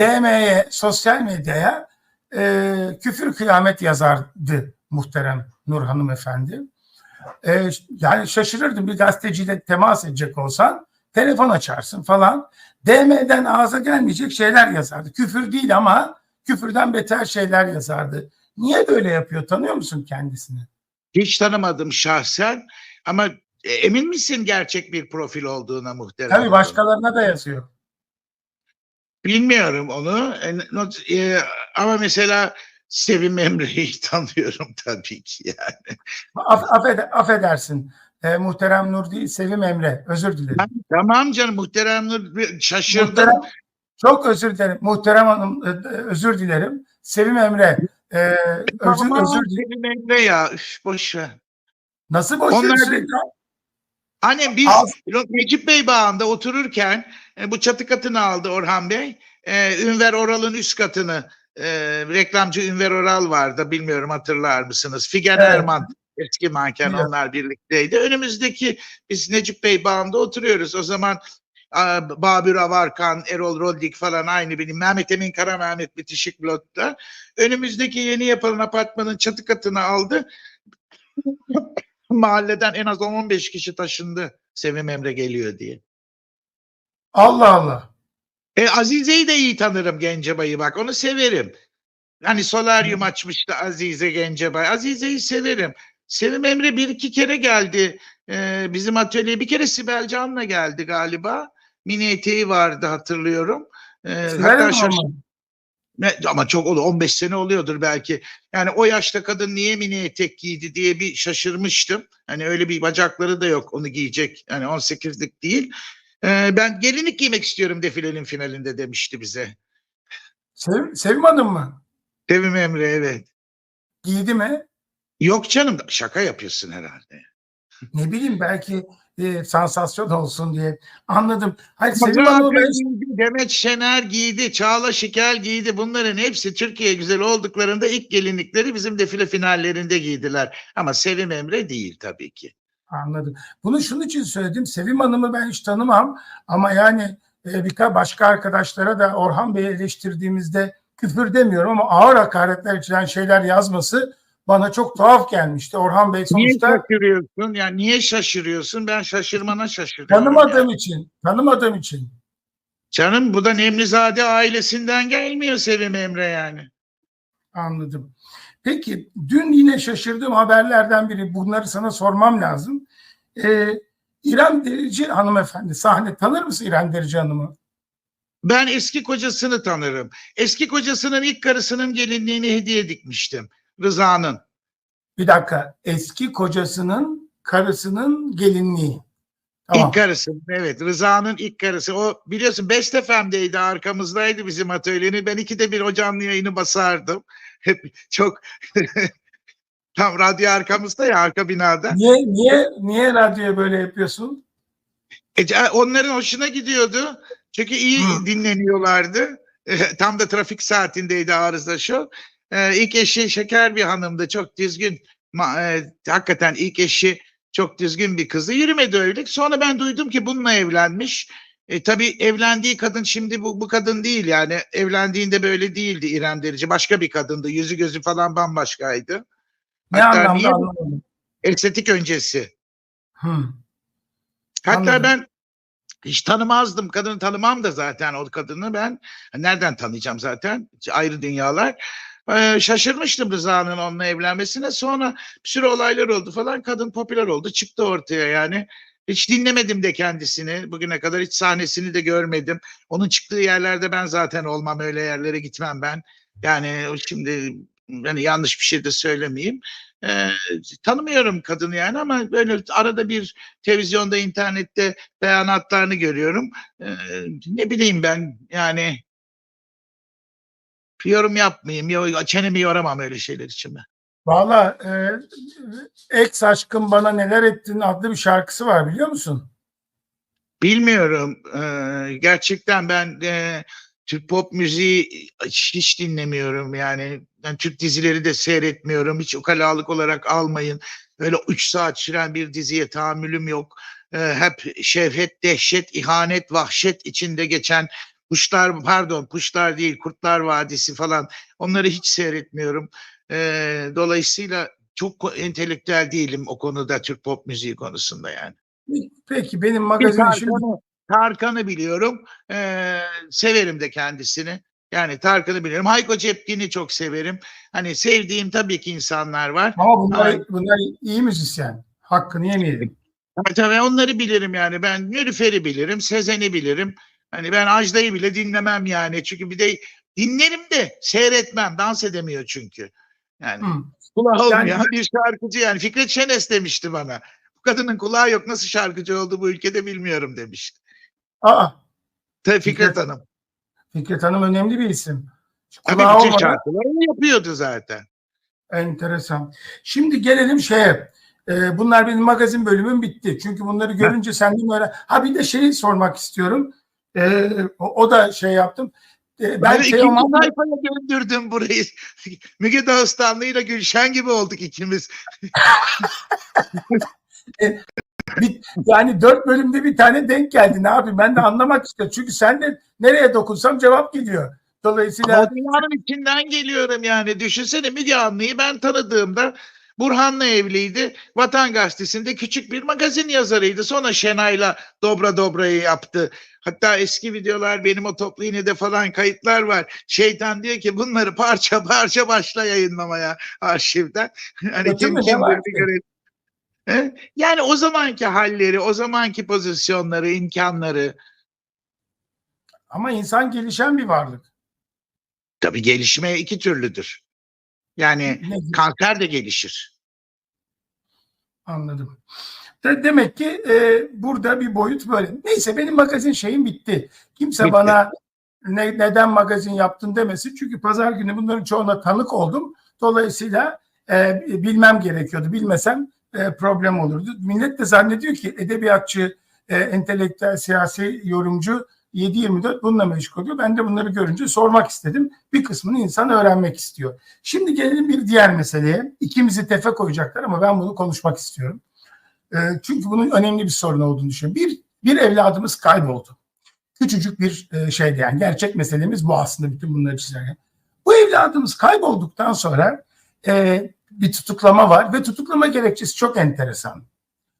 DM'ye, sosyal medyaya e, küfür kıyamet yazardı muhterem Nur Hanımefendi. E, yani şaşırırdım bir gazeteciyle temas edecek olsan telefon açarsın falan. DM'den ağza gelmeyecek şeyler yazardı. Küfür değil ama küfürden beter şeyler yazardı. Niye böyle yapıyor? Tanıyor musun kendisini? Hiç tanımadım şahsen ama e, emin misin gerçek bir profil olduğuna muhterem? Tabii hanım? başkalarına da yazıyor. Bilmiyorum onu E, not- e, ama mesela Sevim Emre'yi tanıyorum tabii ki yani. Af, affede- affedersin. E, muhterem Nur değil, Sevim Emre. Özür dilerim. Ben- Tamam canım muhterem Nur şaşırdım. Muhterem, çok özür dilerim. Muhterem Hanım e, e, özür dilerim. Sevim Emre. e, özür, Tamam, özür dilerim. Sevim Emre ya üf, boş ver. Nasıl boş Onlar ver? Annem biz Necip Bey bağında otururken e, bu çatı katını aldı Orhan Bey. E, Ünver Oral'ın üst katını e, reklamcı Ünver Oral vardı bilmiyorum hatırlar mısınız? Figen Evet. Erman eski manken Biliyorum. onlar birlikteydi. Önümüzdeki biz Necip Bey bağında oturuyoruz. O zaman Babür Avarkan, Erol Roddik falan aynı benim. Mehmet Emin Kara Mehmet bitişik blotta. Önümüzdeki yeni yapılan apartmanın çatı katını aldı. Mahalleden en az 10-15 kişi taşındı. Sevim Emre geliyor diye. Allah Allah. E, Azize'yi de iyi tanırım Gencebay'ı bak onu severim. Hani solaryum açmıştı Azize Gencebay. Azize'yi severim. Sevim Emre bir iki kere geldi e, bizim atölyeye. Bir kere Sibel Can'la geldi galiba. Mini eteği vardı hatırlıyorum. E, Sibel hatta şaş-. Ne, ama çok oldu 15 sene oluyordur belki. Yani o yaşta kadın niye mini etek giydi diye bir şaşırmıştım. Hani öyle bir bacakları da yok onu giyecek. Yani 18'lik değil. Ee, ben gelinlik giymek istiyorum defilenin finalinde demişti bize. Sevim, Sevim Hanım mı? Sevim Emre evet. Giydi mi? Yok canım şaka yapıyorsun herhalde. Ne bileyim belki e, sansasyon olsun diye. Anladım. Hayır Sevim Hanım'ı ben Demet Şener giydi, Çağla Şikel giydi. Bunların hepsi Türkiye güzel olduklarında ilk gelinlikleri bizim defile finallerinde giydiler. Ama Sevim Emre değil tabii ki. Anladım. Bunu şunun için söyledim. Sevim Hanım'ı ben hiç tanımam ama yani e, birkaç başka arkadaşlara da Orhan Bey'i eleştirdiğimizde küfür demiyorum ama ağır hakaretler içeren şeyler yazması bana çok tuhaf gelmişti. Orhan Bey Niye sonuçta şaşırıyorsun? Yani niye şaşırıyorsun? Ben şaşırmana şaşırıyorum. tanımadığım yani. için, tanımadığım için. Canım bu da Nemlizade ailesinden gelmiyor Sevim Emre yani. Anladım. Peki dün yine şaşırdığım haberlerden biri bunları sana sormam lazım. Ee, İrem Derici hanımefendi sahne tanır mısın İrem Derici hanımı? Ben eski kocasını tanırım. Eski kocasının ilk karısının gelinliğini hediye dikmiştim. Rıza'nın. Bir dakika eski kocasının karısının gelinliği. Tamam. İlk karısı. Evet Rıza'nın ilk karısı. O biliyorsun Best FM'deydi arkamızdaydı bizim atölyenin. Ben ikide bir o canlı yayını basardım. Hep çok tam radyo arkamızda ya arka binada. Niye niye niye radyoya böyle yapıyorsun? E, onların hoşuna gidiyordu. Çünkü iyi Hı. dinleniyorlardı. E, Tam da trafik saatindeydi arıza şu. E, ilk eşi şeker bir hanımdı. Çok düzgün. Ma- e, hakikaten ilk eşi çok düzgün bir kızı. Yürümedi evlilik. Sonra ben duydum ki bununla evlenmiş. E, tabii evlendiği kadın şimdi bu, bu kadın değil yani. Evlendiğinde böyle değildi İrem Derici. Başka bir kadındı. Yüzü gözü falan bambaşkaydı. Ne Hatta anlamda niye- anlamadım. Estetik öncesi. Hı. Hatta Anladım. ben hiç tanımazdım. Kadını tanımam da zaten o kadını ben. Nereden tanıyacağım zaten? Ayrı dünyalar. Ee, şaşırmıştım Rıza'nın onunla evlenmesine. Sonra bir sürü olaylar oldu falan. Kadın popüler oldu. Çıktı ortaya yani. Hiç dinlemedim de kendisini. Bugüne kadar hiç sahnesini de görmedim. Onun çıktığı yerlerde ben zaten olmam. Öyle yerlere gitmem ben. Yani şimdi hani yanlış bir şey de söylemeyeyim. Ee, tanımıyorum kadını yani ama böyle arada bir televizyonda, internette beyanatlarını görüyorum. Ee, ne bileyim ben yani yorum yapmayayım. yo- Çenemi yoramam öyle şeyler için ben. Valla e, ex aşkım bana neler ettin adlı bir şarkısı var biliyor musun? Bilmiyorum. Ee, gerçekten ben e, Türk pop müziği hiç, dinlemiyorum yani. Ben Türk dizileri de seyretmiyorum. Hiç ukalalık olarak almayın. Öyle 3 saat süren bir diziye tahammülüm yok. Ee, hep şevhet, dehşet, ihanet, vahşet içinde geçen Kuşlar pardon Kuşlar değil Kurtlar Vadisi falan onları hiç seyretmiyorum. Ee, dolayısıyla çok entelektüel değilim o konuda Türk pop müziği konusunda yani. Peki benim magazin işim Tarkan'ı, Tarkan'ı biliyorum. Ee, severim de kendisini. Yani Tarkan'ı biliyorum. Hayko Cepkin'i çok severim. Hani sevdiğim tabii ki insanlar var. ama bunlar, Ay. bunlar iyi müzisyen. Hakkını yemeyelim. Tabii tabii onları bilirim yani. Ben Nülüfer'i bilirim, Sezen'i bilirim. Hani ben Ajda'yı bile dinlemem yani. Çünkü bir de dinlerim de seyretmem. Dans edemiyor çünkü. Yani kulağı Yani- olmayan bir şarkıcı yani. Fikret Şenes demişti bana. Bu kadının kulağı yok nasıl şarkıcı oldu bu ülkede bilmiyorum demişti. Aa, Tabii Fikret Fikret- Hanım. Fikret Hanım önemli bir isim. Tabii Kulağı bütün olmadan yapıyordu zaten. enteresan. Şimdi gelelim şeye. Ee, bunlar benim magazin bölümüm bitti. Çünkü bunları görünce senden öyle. Ha bir de şeyi sormak istiyorum. Ee, o, da şey yaptım. Ee, Ben ben ikinci Teoman sayfaya döndürdüm burayı. Müge Dağıstanlı ile Gülşen gibi olduk ikimiz. bir, yani dört bölümde bir tane denk geldi. Ne yapayım? Ben de anlamak istiyorum. Çünkü sen de nereye dokunsam cevap geliyor. Dolayısıyla Ama içinden geliyorum yani. Düşünsene Müge Anlı'yı ben tanıdığımda Burhan'la evliydi. Vatan Gazetesi'nde küçük bir magazin yazarıydı. Sonra Şenay'la Dobra Dobra'yı yaptı. Hatta eski videolar benim o toplu iğnede falan kayıtlar var. Şeytan diyor ki bunları parça parça başla yayınlamaya arşivden. Hani kim kim bir görelim. Yani o zamanki halleri, o zamanki pozisyonları, imkanları ama insan gelişen bir varlık. tabii gelişme iki türlüdür. Yani kanser de gelişir. Anladım. De, demek ki e, burada bir boyut böyle. Neyse benim magazin şeyim bitti. Kimse Bitti. bana ne, neden magazin yaptın demesin. Çünkü pazar günü bunların çoğuna tanık oldum. Dolayısıyla e, bilmem gerekiyordu. Bilmesem e, problem olurdu. Millet de zannediyor ki edebiyatçı, e, entelektüel, siyasi yorumcu 7-24 bununla meşgul oluyor. Ben de bunları görünce sormak istedim. Bir kısmını insan öğrenmek istiyor. Şimdi gelelim bir diğer meseleye. İkimizi tefe koyacaklar ama ben bunu konuşmak istiyorum. E, çünkü bunun önemli bir sorun olduğunu düşünüyorum. Bir, bir evladımız kayboldu. Küçücük bir e, şeydi yani. Gerçek meselemiz bu aslında bütün bunları çizerken. Bu evladımız kaybolduktan sonra e, bir tutuklama var ve tutuklama gerekçesi çok enteresan.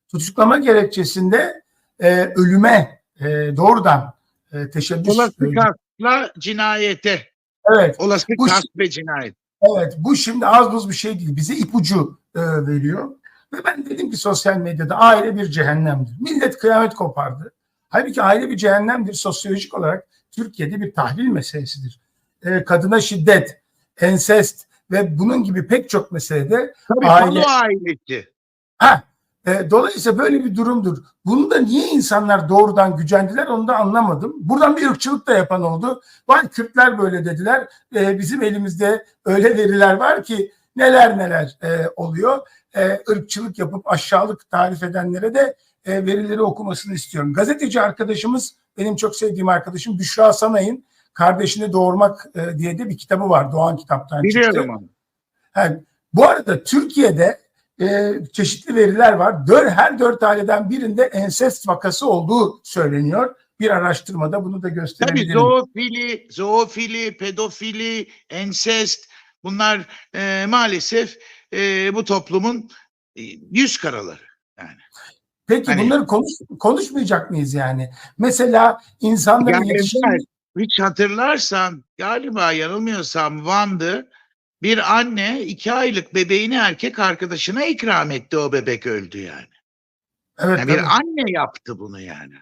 Tutuklama gerekçesinde e, ölüme e, doğrudan e, teşebbüs. Olası e, kasla cinayete. evet, Olası Bu- kas ve cinayet. Evet bu şimdi az buz bir şey değil. Bize ipucu e, veriyor. Ve ben dedim ki sosyal medyada aile bir cehennemdir. Millet kıyamet kopardı. Halbuki aile bir cehennemdir. Sosyolojik olarak Türkiye'de bir tahlil meselesidir. E, kadına şiddet, ensest ve bunun gibi pek çok meselede Tabii Aile. ailesi. ha e, dolayısıyla böyle bir durumdur. Bunu da niye insanlar doğrudan gücendiler onu da anlamadım. Buradan bir ırkçılık da yapan oldu. Vay Kürtler böyle dediler. E, bizim elimizde öyle veriler var ki neler neler e, oluyor. E, ırkçılık yapıp aşağılık tarif edenlere de e, verileri okumasını istiyorum. Gazeteci arkadaşımız benim çok sevdiğim arkadaşım Büşra Sanay'ın Kardeşini Doğurmak e, diye de bir kitabı var. Doğan kitaptan çıktı. Biliyorum. Ha, bu arada Türkiye'de e, çeşitli veriler var. Dör, her dört aileden birinde ensest vakası olduğu söyleniyor. Bir araştırmada bunu da Tabii gösterebilirim. zoofili, zoofili, pedofili, ensest bunlar e, maalesef e, bu toplumun e, yüz karaları. Yani. Peki hani- bunları konuş, konuşmayacak mıyız yani? Mesela insanların Yani. Enver, hiç hatırlarsan galiba yanılmıyorsam Van'dı bir anne iki aylık bebeğini erkek arkadaşına ikram etti o bebek öldü yani. Evet, Yani bir anne yaptı bunu yani.